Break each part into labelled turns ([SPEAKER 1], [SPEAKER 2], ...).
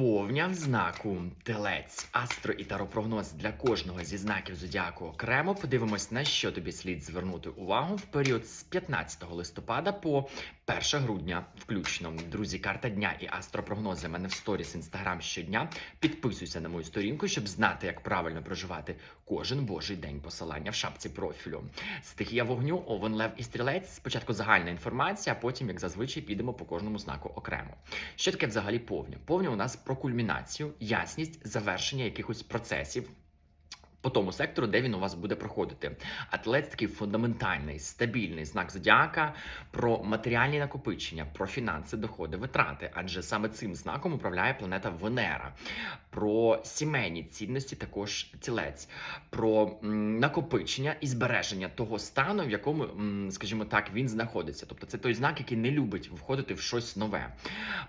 [SPEAKER 1] Повня знаку Телець, астро і таропрогноз для кожного зі знаків зодіаку окремо. Подивимось, на що тобі слід звернути увагу в період з 15 листопада по 1 грудня, включно. Друзі, карта дня і астропрогнози мене в сторіс інстаграм щодня. Підписуйся на мою сторінку, щоб знати, як правильно проживати кожен божий день. Посилання в шапці профілю. Стихія вогню, овен, лев і стрілець. Спочатку загальна інформація, а потім, як зазвичай, підемо по кожному знаку окремо. Що таке взагалі повня? Повня у нас про кульмінацію, ясність, завершення якихось процесів. По тому сектору, де він у вас буде проходити. А телець такий фундаментальний, стабільний знак зодіака про матеріальні накопичення, про фінанси, доходи, витрати. Адже саме цим знаком управляє планета Венера, про сімейні цінності, також тілець, про накопичення і збереження того стану, в якому, скажімо так, він знаходиться. Тобто, це той знак, який не любить входити в щось нове.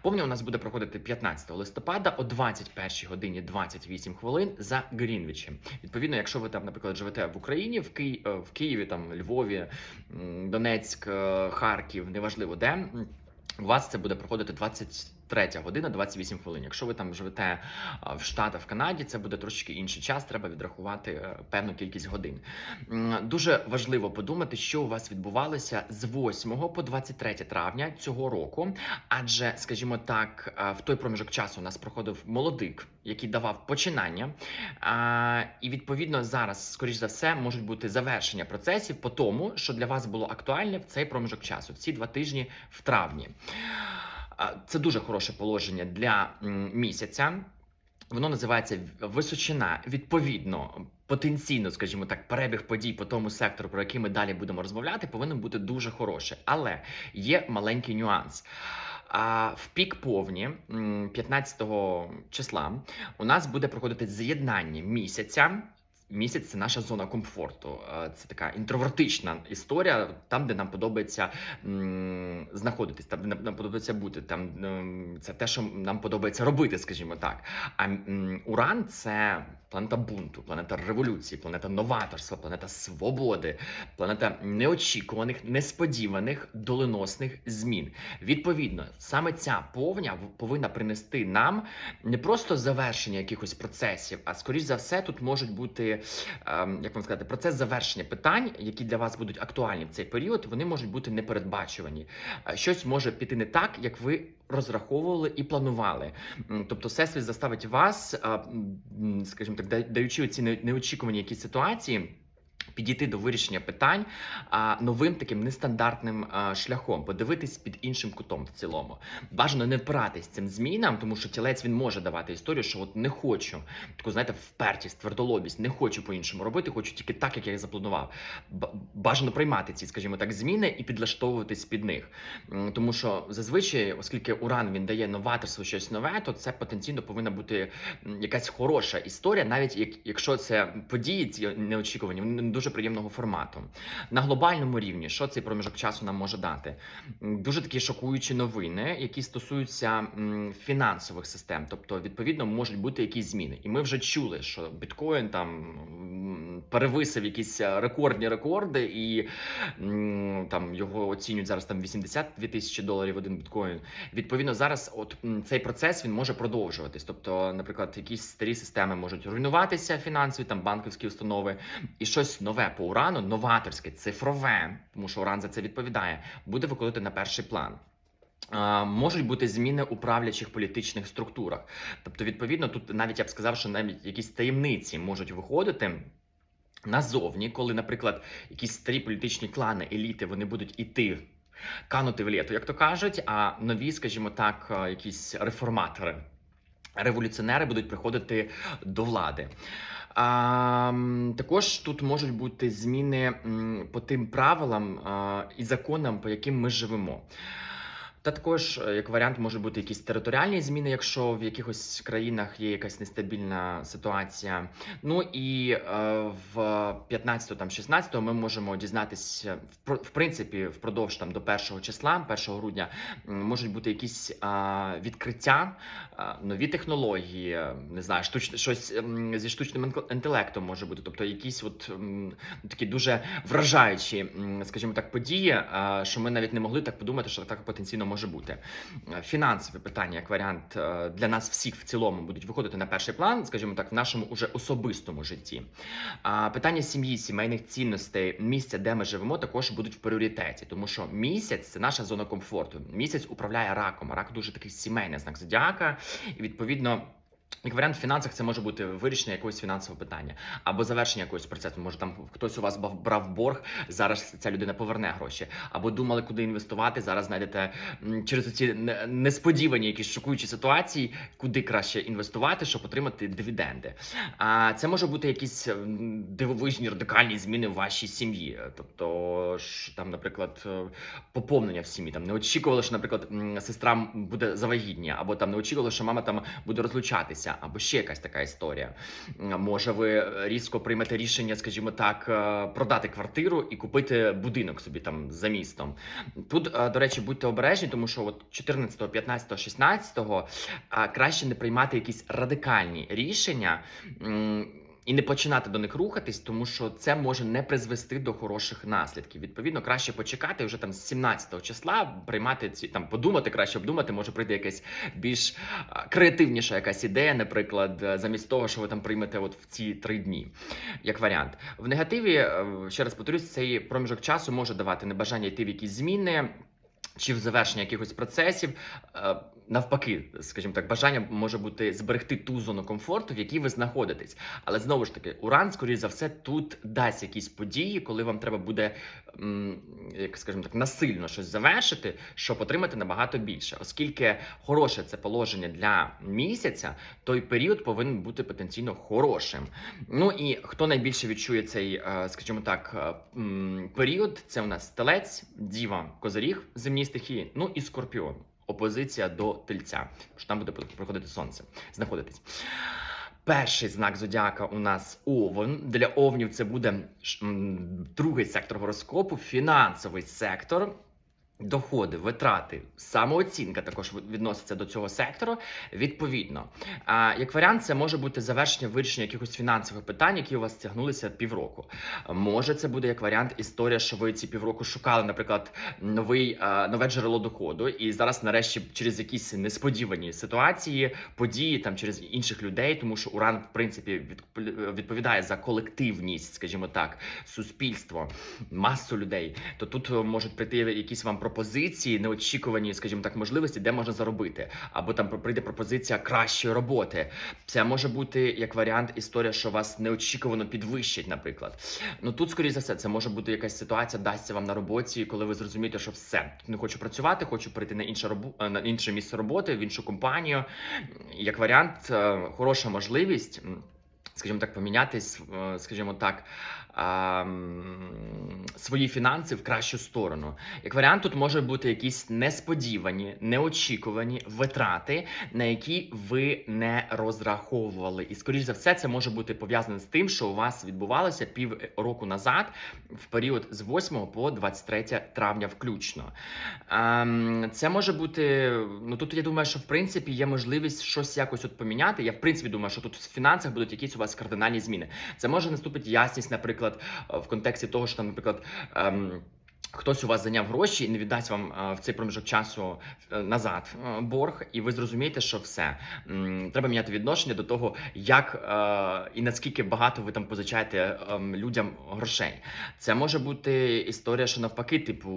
[SPEAKER 1] Повня у нас буде проходити 15 листопада о 21 годині 28 хвилин за Грінвічем. Відповідно, якщо ви там, наприклад, живете в Україні, в, Ки... е, в Києві, там Львові, Донецьк, е, Харків, неважливо де. У вас це буде проходити 23 година 28 хвилин. Якщо ви там живете в Штатах, в Канаді, це буде трошки інший час. Треба відрахувати е, певну кількість годин. Дуже важливо подумати, що у вас відбувалося з 8 по 23 травня цього року. Адже, скажімо так, е, в той проміжок часу у нас проходив молодик, який давав починання. І відповідно зараз, скоріш за все, можуть бути завершення процесів по тому, що для вас було актуальне в цей проміжок часу, в ці два тижні в травні. Це дуже хороше положення для місяця. Воно називається височина. Відповідно, потенційно, скажімо так, перебіг подій по тому сектору, про який ми далі будемо розмовляти, повинен бути дуже хороший. Але є маленький нюанс. А в пік повні 15 числа у нас буде проходити з'єднання місяця. Місяць це наша зона комфорту. Е, Це така інтровертична історія, там, де нам подобається знаходитись, там де нам подобається бути. Там це те, що нам подобається робити, скажімо так. А Уран це планета бунту, планета революції, планета новаторства, планета свободи, планета неочікуваних, несподіваних, доленосних змін. Відповідно, саме ця повня повинна принести нам не просто завершення якихось процесів, а скоріш за все, тут можуть бути, як вам сказати, процес завершення питань, які для вас будуть актуальні в цей період. Вони можуть бути непередбачувані. Е, Щось може піти не так, як ви розраховували і планували. Тобто, всесвіт заставить вас, скажімо так, даючи ці неочікувані якісь ситуації. Підійти до вирішення питань новим таким нестандартним шляхом, подивитись під іншим кутом в цілому. Бажано не впиратись цим змінам, тому що тілець він може давати історію, що от не хочу таку, знаєте, впертість, твердолобість, не хочу по-іншому робити, хочу тільки так, як я запланував. Бажано приймати ці, скажімо так, зміни і підлаштовуватись під них. Тому що зазвичай, оскільки уран він дає новаторство, щось нове, то це потенційно повинна бути якась хороша історія, навіть якщо це події ці неочікувані, вони дуже приємного формату. На глобальному рівні, що цей проміжок часу нам може дати? Дуже такі шокуючі новини, які стосуються фінансових систем, тобто, відповідно, можуть бути якісь зміни. І ми вже чули, що біткоін там перевисив якісь е, рекордні рекорди, і там його оцінюють зараз там 82 тисячі доларів один біткоін. Відповідно, зараз от цей процес він може продовжуватись. Тобто, наприклад, якісь старі системи можуть руйнуватися фінансові, там банківські установи, і щось нове по урану, новаторське, цифрове, тому що уран за це відповідає, буде виходити на перший план. Можуть бути зміни у правлячих політичних структурах. Тобто, відповідно, тут навіть я б сказав, що навіть якісь таємниці можуть виходити. Назовні, коли, наприклад, якісь старі політичні клани, еліти, вони будуть іти, канути в літу, як то кажуть, а нові, скажімо так, е, якісь реформатори, революціонери будуть приходити до влади. А, також тут можуть бути зміни по тим правилам і законам, по яким ми живемо. Та також, е, як варіант, може бути якісь територіальні зміни, якщо в якихось країнах є якась нестабільна ситуація. Ну і е, в 15 там 16 ми можемо дізнатися в в принципі впродовж там до 1 числа, 1 грудня, можуть бути якісь відкриття, нові технології, е, не знаю, штучне щось зі штучним інтелектом може бути, тобто якісь от такі дуже вражаючі, скажімо так, події, що ми навіть не могли так подумати, що так потенційно може бути. Е, Фінансові питання, як варіант, е, для нас всіх в цілому будуть виходити на перший план, скажімо так, в нашому уже особистому житті. Питання сім'ї, сімейних цінностей, місця, де ми живемо, також будуть в пріоритеті, тому що місяць це наша зона комфорту. Місяць управляє раком. Рак дуже такий сімейний знак зодіака, і відповідно. Як варіант, в фінансах це може бути вирішення якогось фінансового питання або завершення якогось процесу. Може, там хтось у вас брав борг, зараз ця людина поверне гроші, або думали, куди інвестувати. Зараз знайдете через ці несподівані якісь шокуючі ситуації, куди краще інвестувати, щоб отримати дивіденди. А це може бути якісь дивовижні радикальні зміни в вашій сім'ї. Тобто, ж, там, наприклад, е, поповнення в сім'ї. Там не очікували, що, наприклад, сестра буде завагітня, або там не очікували, що мама там буде розлучатися, або ще якась така історія. Може, ви різко приймете рішення, скажімо так, е, продати квартиру і купити будинок собі там за містом. Тут, е, до речі, будьте обережні, тому що от 14, 15, 16 а, краще не приймати якісь радикальні рішення. І не починати до них рухатись, тому що це може не призвести до хороших наслідків. Відповідно, краще почекати вже там з 17-го числа, приймати ці там, подумати, краще обдумати, може прийде якась більш креативніша якась ідея, наприклад, е, замість того, що ви там приймете от в ці три дні, як варіант. В негативі, е, ще раз повторюсь, цей проміжок часу може давати небажання йти в якісь зміни. Чи в завершення якихось процесів Е, навпаки, скажімо так, бажання може бути зберегти ту зону комфорту, в якій ви знаходитесь. Але знову ж таки, уран, скоріш за все, тут дасть якісь події, коли вам треба буде, як скажімо так, насильно щось завершити, щоб отримати набагато більше. Оскільки хороше це положення для місяця, той період повинен бути потенційно хорошим. Ну і хто найбільше відчує цей, е, скажімо так, е, період, це у нас телець, діва, козиріг, земні стихії, ну і скорпіон. Опозиція до тельця, що там буде проходити сонце, знаходитись. Перший знак зодіака у нас овен. Для овнів це буде другий сектор гороскопу, фінансовий сектор. Доходи, витрати, самооцінка також відноситься до цього сектору. Відповідно, а як варіант, це може бути завершення вирішення якихось фінансових питань, які у вас тягнулися півроку. Може, це буде як варіант історія, що ви ці півроку шукали, наприклад, новий нове джерело доходу, і зараз, нарешті, через якісь несподівані ситуації, події там через інших людей, тому що уран, в принципі, від, відповідає за колективність, скажімо так, суспільство, масу людей. То тут е, можуть прийти якісь вам пропозиції, неочікувані, скажімо так, можливості, де можна заробити, або там прийде пропозиція кращої роботи. Це може бути як варіант історія, що вас неочікувано підвищить, наприклад. Ну тут, скоріше за все, це може бути якась ситуація, дасться вам на роботі, коли ви зрозумієте, що все не хочу працювати, хочу прийти на інше робо... на інше місце роботи, в іншу компанію. Як варіант, е, хороша можливість. Скажімо так, помінятись, е, скажімо так, а, свої фінанси в кращу сторону. Як варіант, тут може бути якісь несподівані, неочікувані витрати, на які ви не розраховували. І скоріш за все, це може бути пов'язане з тим, що у вас відбувалося пів року назад, в період з 8 по 23 травня, включно. Ем, Це може бути. Ну тут я думаю, що в принципі є можливість щось якось от поміняти. Я в принципі думаю, що тут в фінансах будуть якісь у вас кардинальні зміни. Це може наступити ясність, наприклад, е, в контексті того, що там, наприклад. ем, Хтось у вас зайняв гроші і не віддасть вам е, в цей проміжок часу е, назад борг, і ви зрозумієте, що все треба міняти відношення до того, як і наскільки багато ви там позичаєте ем, людям грошей. Це може бути історія, що навпаки, типу.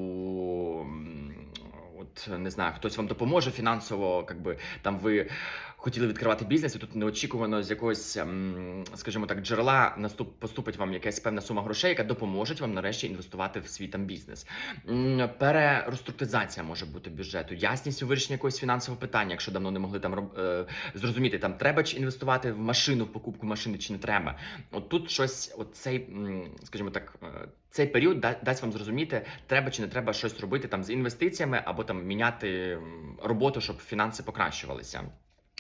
[SPEAKER 1] Не знаю, хтось вам допоможе фінансово, якби там ви хотіли відкривати бізнес, і тут неочікувано з якогось, ем, скажімо так, джерела наступ поступить вам якась певна сума грошей, яка допоможе вам нарешті інвестувати в свій там бізнес. М, Перереструктуризація може бути бюджету, ясність у вирішенні якогось фінансового питання, якщо давно не могли там е, зрозуміти, там треба чи інвестувати в машину, в покупку машини, чи не треба. От тут щось, от цей, м, скажімо так, е, цей період дасть вам зрозуміти, треба чи не треба щось робити там з інвестиціями, або там міняти роботу, щоб фінанси покращувалися.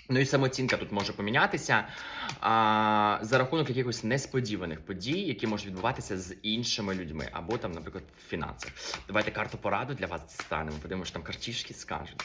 [SPEAKER 1] Ну і самооцінка тут може помінятися а, за рахунок якихось несподіваних подій, які можуть відбуватися з іншими людьми, або там, наприклад, в фінансах. Давайте карту пораду для вас дістанемо. Подивимося, що там картішки скажуть.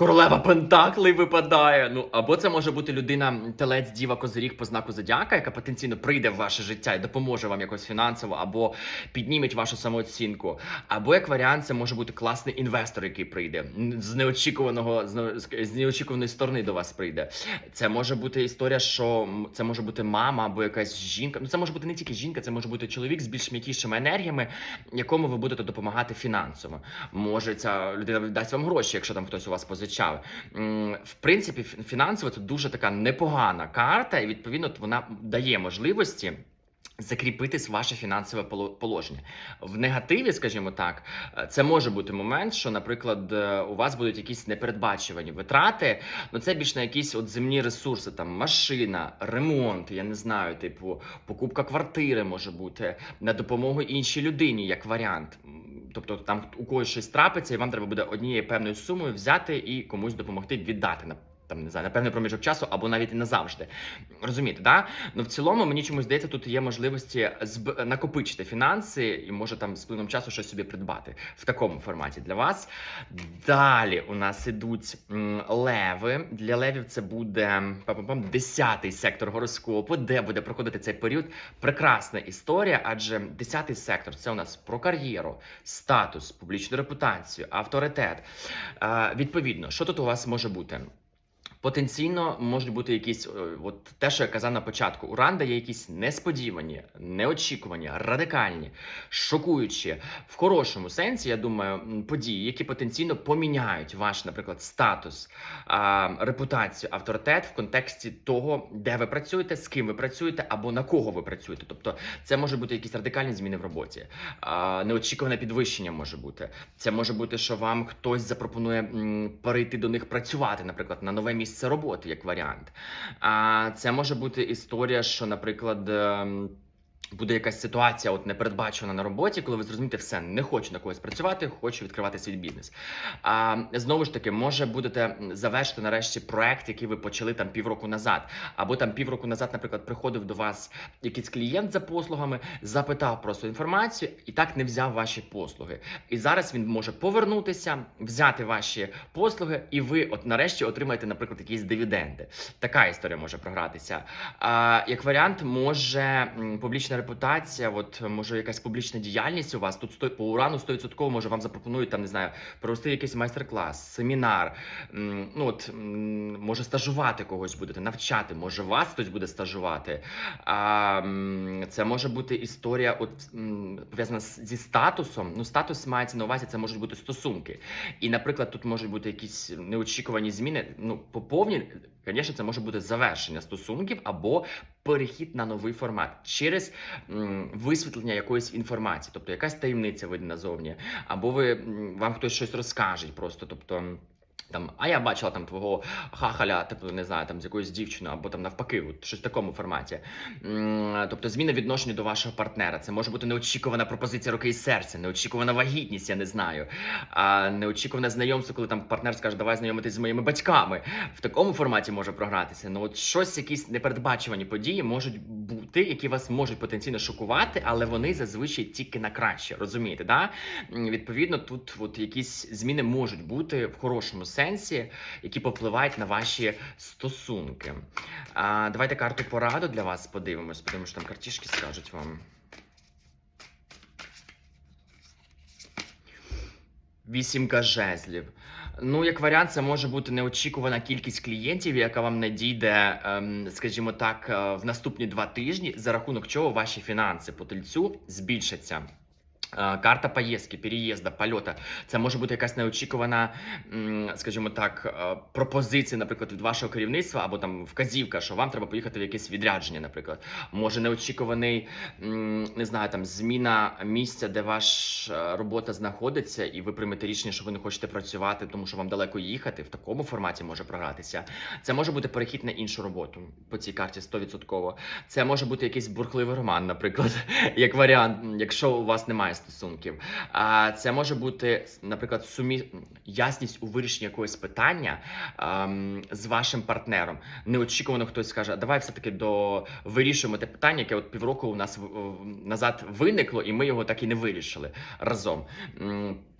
[SPEAKER 1] Королева Пентаклей випадає. Ну або це може бути людина, телець, діва, козиріг по знаку зодіака, яка потенційно прийде в ваше життя і допоможе вам якось фінансово, або підніметь вашу самооцінку. Або як варіант, це може бути класний інвестор, який прийде з неочікуваного з неочікуваної сторони до вас прийде. Це може бути історія, що це може бути мама або якась жінка. Ну це може бути не тільки жінка, це може бути чоловік з більш м'якішими енергіями, якому ви будете допомагати фінансово. Може, ця людина дасть вам гроші, якщо там хтось у вас позичав. М, В принципі, фі- фінансово це дуже така непогана карта, і відповідно вона дає можливості. Закріпитись ваше фінансове положення в негативі, скажімо так, е, це може бути момент, що, наприклад, е, у вас будуть якісь непередбачувані витрати. Ну це більш на якісь от земні ресурси, там машина, ремонт, я не знаю, типу, покупка квартири може бути на допомогу іншій людині, як варіант. Тобто там у когось щось трапиться, і вам треба буде однією певною сумою взяти і комусь допомогти віддати там не знаю, на певний проміжок часу або навіть і назавжди. Розумієте, да? Ну в цілому мені чомусь здається, тут є можливості зб... накопичити фінанси і може там з плином часу щось собі придбати в такому форматі для вас. Далі у нас ідуть леви. Для левів це буде па-па-пам, 10-й сектор гороскопу, де буде проходити цей період. Прекрасна історія, адже 10-й сектор це у нас про кар'єру, статус, публічну репутацію, авторитет. Е, відповідно, що тут у вас може бути? Потенційно можуть бути якісь, е, от те, що я казав на початку, уран дає якісь несподівані, неочікувані, радикальні, шокуючі, в хорошому сенсі, я думаю, події, які потенційно поміняють ваш, наприклад, статус, репутацію, авторитет в контексті того, де ви працюєте, з ким ви працюєте або на кого ви працюєте. Тобто, це може бути якісь радикальні зміни в роботі, неочікуване підвищення може бути. Це може бути, що вам хтось запропонує перейти до них працювати, наприклад, на нове місце роботи, як варіант. А це може бути історія, що, наприклад. Буде якась ситуація, от непередбачена на роботі, коли ви зрозумієте, все не хочу на когось працювати, хочу відкривати свій бізнес. А знову ж таки, може будете завершити нарешті проект, який ви почали там півроку назад, або там півроку назад, наприклад, приходив до вас якийсь клієнт за послугами, запитав просто інформацію і так не взяв ваші послуги. І зараз він може повернутися, взяти ваші послуги, і ви, от нарешті, отримаєте, наприклад, якісь дивіденди. Така історія може програтися. А, як варіант, може публічна репутація, от може якась публічна діяльність у вас тут сто- по урану 100% може вам запропонують там, не знаю, провести якийсь майстер-клас, семінар. Ну от може стажувати когось будете, навчати, може вас хтось буде стажувати. А, це може бути історія, от пов'язана зі статусом. Ну, статус мається на увазі, це можуть бути стосунки. І, наприклад, тут можуть бути якісь неочікувані зміни. Ну, по повній, звісно, це може бути завершення стосунків або перехід на новий формат через м, висвітлення якоїсь інформації, тобто якась таємниця видна назовні, або ви вам хтось щось розкаже просто, тобто. Там, а я бачила там твого хахаля, типу, не знаю, там з якоюсь дівчиною, або там навпаки, от, щось в такому форматі. Тобто зміна відношення до вашого партнера. Це може бути неочікувана пропозиція руки і серця, неочікувана вагітність, я не знаю. А неочікуване знайомство, коли там партнер скаже, давай знайомитись з моїми батьками. В такому форматі може програтися. Ну от щось, якісь непередбачувані події можуть бути, які вас можуть потенційно шокувати, але вони зазвичай тільки на краще. Розумієте, да? Відповідно, тут от якісь зміни можуть бути в хорошому сенсі, які попливають на ваші стосунки. А, давайте карту пораду для вас подивимось. Подивимось, що там картішки скажуть вам. Вісімка жезлів. Ну, як варіант, це може бути неочікувана кількість клієнтів, яка вам надійде, ем, скажімо так, е, в наступні два тижні, за рахунок чого ваші фінанси по тельцю збільшаться. Е, Карта поїздки, переїзда, польота. Це може бути якась неочікувана, скажімо так, е, пропозиція, наприклад, від вашого керівництва, або там вказівка, що вам треба поїхати в якесь відрядження, наприклад. Може неочікуваний, не знаю, там зміна місця, де ваша робота знаходиться, і ви приймете рішення, що ви не хочете працювати, тому що вам далеко їхати. В такому форматі може програтися. Це може бути перехід на іншу роботу по цій карті 100%. Це може бути якийсь бурхливий роман, наприклад, як варіант, якщо у вас немає стосунків. А це може бути, наприклад, сумі... ясність у вирішенні якогось питання ем, з вашим партнером. Неочікувано хтось скаже, давай все-таки до вирішуємо те питання, яке от півроку у нас в- назад виникло, і ми його так і не вирішили разом.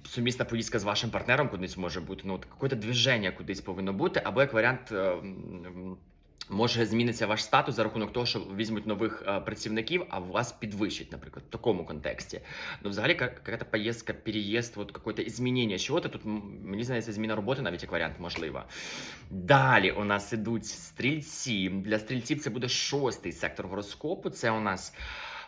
[SPEAKER 1] Сумісна поїздка з вашим партнером кудись може бути. Ну, от якесь движення кудись повинно бути, або як варіант. е, м, Може зміниться ваш статус за рахунок того, що візьмуть нових е, працівників, а вас підвищать, наприклад, в такому контексті. Ну, взагалі, какая-то поїздка, переїзд, от какое-то змінення. чого-то. Тут мені здається, зміна роботи навіть як варіант можлива. Далі у нас ідуть стрільці. Для стрільців це буде шостий сектор гороскопу. Це у нас.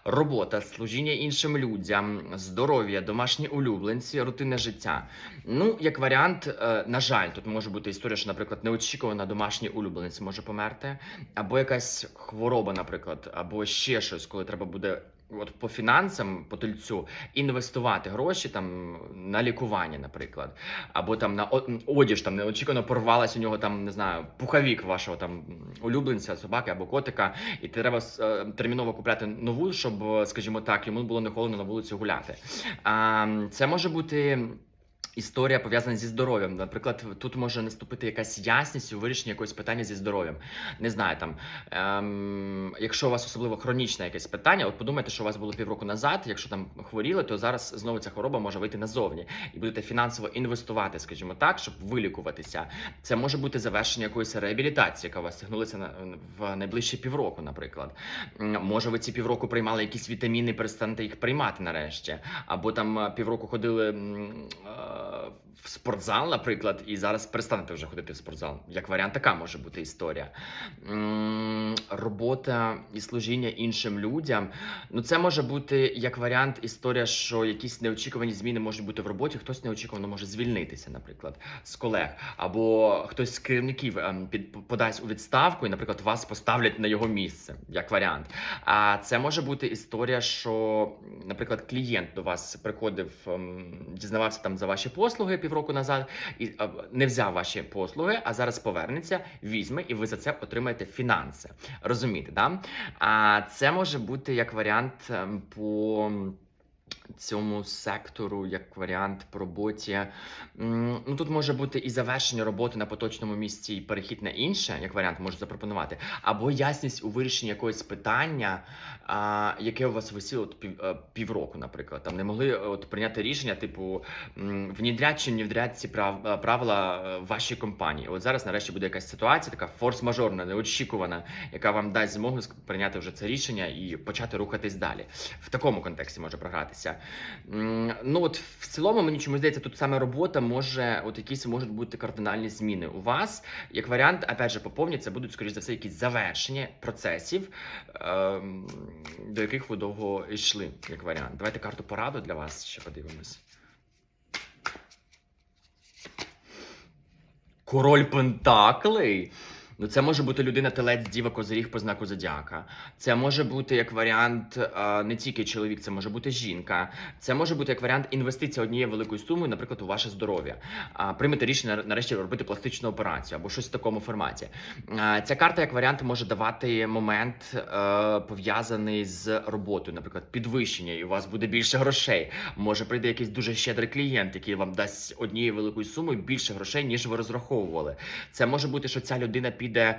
[SPEAKER 1] Робота, служіння іншим людям, здоров'я, домашні улюбленці, рутинне життя. Ну, як варіант, е, на жаль, тут може бути історія, що, наприклад, неочікувана домашній улюбленець може померти, або якась хвороба, наприклад, або ще щось, коли треба буде. От по фінансам, по тельцю, інвестувати гроші там на лікування, наприклад, або там на одіж там неочікувано порвалась у нього там, не знаю, пуховік вашого там улюбленця, собаки або котика, і треба е, терміново купляти нову, щоб, е, скажімо так, йому було не холодно на вулицю гуляти. А, це може бути. Історія пов'язана зі здоров'ям. Наприклад, тут може наступити якась ясність у вирішенні якогось питання зі здоров'ям. Не знаю, там ем, якщо у вас особливо хронічне якесь питання, от подумайте, що у вас було півроку назад. Якщо там хворіли, то зараз знову ця хвороба може вийти назовні, і будете фінансово інвестувати, скажімо так, щоб вилікуватися. Це може бути завершення якоїсь реабілітації, яка у вас тягнулася на в найближчі півроку, наприклад. Може, ви ці півроку приймали якісь вітаміни, перестанете їх приймати нарешті, або там е, півроку ходили м, е, в спортзал, наприклад, і зараз перестанете вже ходити в спортзал. Як варіант, така може бути історія. Робота і служіння іншим людям. Ну, це може бути як варіант історія, що якісь неочікувані зміни можуть бути в роботі. Хтось неочікувано може звільнитися, наприклад, з колег, або хтось з керівників ем, під подасть у відставку, і, наприклад, вас поставлять на його місце, як варіант. А це може бути історія, що, наприклад, клієнт до вас приходив, ем, дізнавався там за ваші послуги півроку назад, і не взяв ваші послуги, а зараз повернеться, візьме, і ви за це отримаєте фінанси. Розумієте, да? А це може бути як варіант ем, по. Цьому сектору, як варіант по роботі. Ну тут може бути і завершення роботи на поточному місці, і перехід на інше, як варіант можу запропонувати, або ясність у вирішенні якогось питання, а, яке у вас висіло от пів, е, півроку, наприклад. Там не могли е, от прийняти рішення, типу внідрять чи не внідрять ці прав, е, правила вашій компанії. От зараз нарешті буде якась ситуація, така форс-мажорна, неочікувана, яка вам дасть змогу прийняти вже це рішення і почати рухатись далі. В такому контексті може програтися. М, Ну от в цілому мені чомусь здається, тут саме робота може, от якісь можуть бути кардинальні зміни у вас. Як варіант, опять же, поповні, це будуть, скоріш за все, якісь завершення процесів, ем, до яких ви довго йшли, як варіант. Давайте карту пораду для вас ще подивимось. Король Пентаклей. Ну, це може бути людина телець діва козиріг по знаку зодіака. Це може бути як варіант е, не тільки чоловік, це може бути жінка. Це може бути як варіант інвестиція однією великою сумою, наприклад, у ваше здоров'я. Приймете рішення нарешті робити пластичну операцію або щось в такому форматі. Ця карта як варіант може давати момент е, пов'язаний з роботою, наприклад, підвищення, і у вас буде більше грошей. Може прийде якийсь дуже щедрий клієнт, який вам дасть однією великою сумою більше грошей, ніж ви розраховували. Це може бути, що ця людина піде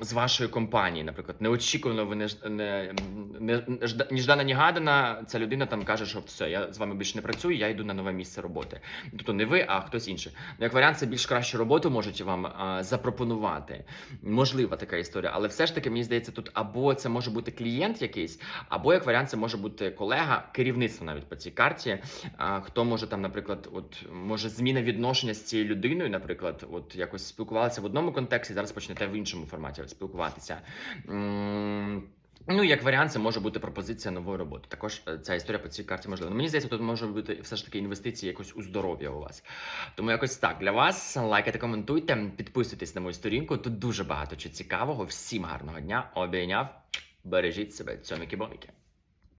[SPEAKER 1] з вашої компанії, наприклад, неочікувано ви не, не, не, не жда- ніждана, нігадана, ця людина там каже, що все, я з вами більше не працюю, я йду на нове місце роботи. Тобто не ви, а хтось інший. Ну, як варіант, це більш кращу роботу можуть вам а, запропонувати. Можлива така історія, але все ж таки мені здається, тут або це може бути клієнт якийсь, або як варіант, це може бути колега, керівництво навіть по цій карті. А, хто може там, наприклад, от може зміна відношення з цією людиною, наприклад, от якось спілкувалися в одному контексті, зараз почнете в іншому форматі спілкуватися. Ну, як варіант, це може бути пропозиція нової роботи. Також е, ця історія по цій карті можлива. Ну, мені здається, тут може бути все ж таки інвестиції якось у здоров'я у вас. Тому якось так для вас. Лайкайте, коментуйте, підписуйтесь на мою сторінку. Тут дуже багато чого цікавого. Всім гарного дня. Обійняв. Бережіть себе, цьоміки-боміки.